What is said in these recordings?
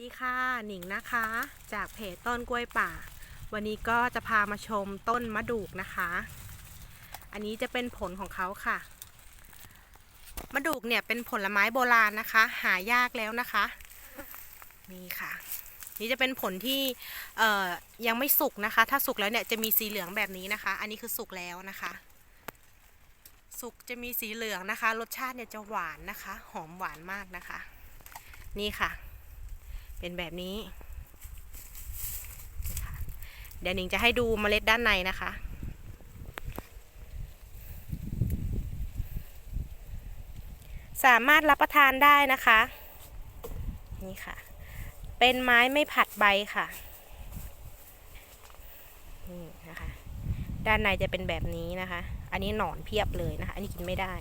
ดีค่ะ หนิงนะคะ จากเพจต้นกล้วยป่า วันนี้ก็จะพามาชมต้นมะดูกนะคะ อันนี้จะเป็นผลของเขาค่ะ มะดูกเนี่ยเป็นผลไม้โบราณนะคะ หายากแล้วนะคะ นี่ค่ะ นี่จะเป็นผลที่เอ่อยังไม่สุกนะคะ ถ้าสุกแล้วเนี่ยจะมีสีเหลืองแบบนี้นะคะ อันนี้คือสุกแล้วนะคะ สุกจะมีสีเหลืองนะคะ รสชาติเนี่ยจะหวานนะคะ หอมหวานมากนะคะ นี่ค่ะ เป็นแบบนี้เดี๋ยวหนิงจะให้ดูเมล็ดด้านในนะคะ สามารถรับประทานได้นะคะ นี่ค่ะ เป็นไม้ไม่ผัดใบค่ะ นี่นะคะ ด้านในจะเป็นแบบนี้นะคะ อันนี้หนอนเพียบเลยนะคะ อันนี้กินไม่ได้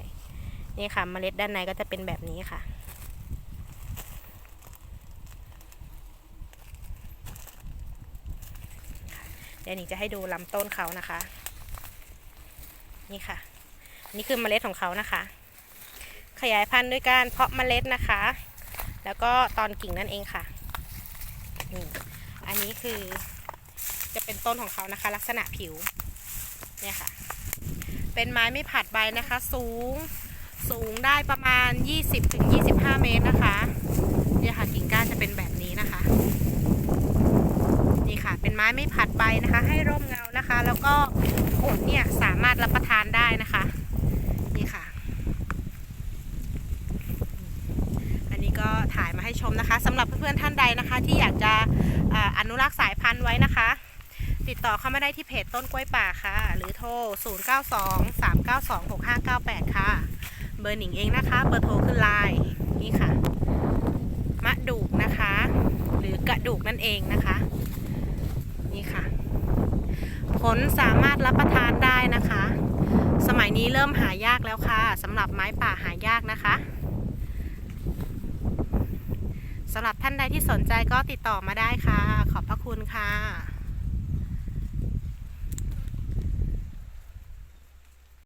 นี่ค่ะ เมล็ดด้านในก็จะเป็นแบบนี้ค่ะ ดี๋ยวนิงจะให้ดูลำต้นเขานะคะ นี่ค่ะ นี่คือเมล็ดของเขานะคะ ขยายพันธุ์ด้วยการเพาะเมล็ดนะคะ แล้วก็ตอนกิ่งนั่นเองค่ะนี่อันนี้คือจะเป็นต้นของเขานะคะ ลักษณะผิวเนี่ยค่ะ เป็นไม้ไม่ผัดใบนะคะ สูงสูงได้ประมาณ 20-25 เมตรนะคะเนี่ยค่ะกิ่งก้านจะเป็นแบบนี้นะคะ นี่ค่ะ เป็นไม้ไม่ผัด นะคะ ให้ร่มเงานะคะ แล้วก็ผลเนี่ยสามารถรับประทานได้นะคะ นี่ค่ะ อันนี้ก็ถ่ายมาให้ชมนะคะสำหรับเพื่อนๆท่านใดนะคะ ที่อยากจะออนุรักษ์สายพันธุ์ไว้นะคะ ติดต่อเข้ามาได้ที่เพจต้นกล้วยป่าค่ะ หรือโทร 0923926598 ค่ะ เบอร์หนิงเองนะคะ เบอร์โทรขึ้นไลน์นี่ค่ะ มะดูกนะคะ หรือกระดูกนั่นเองนะคะ นี่ค่ะ ผลสามารถรับประทานได้นะคะ สมัยนี้เริ่มหายากแล้วค่ะสำหรับไม้ป่าหายากนะคะสำหรับท่านใดที่สนใจก็ติดต่อมาได้ค่ะ ขอบพระคุณค่ะ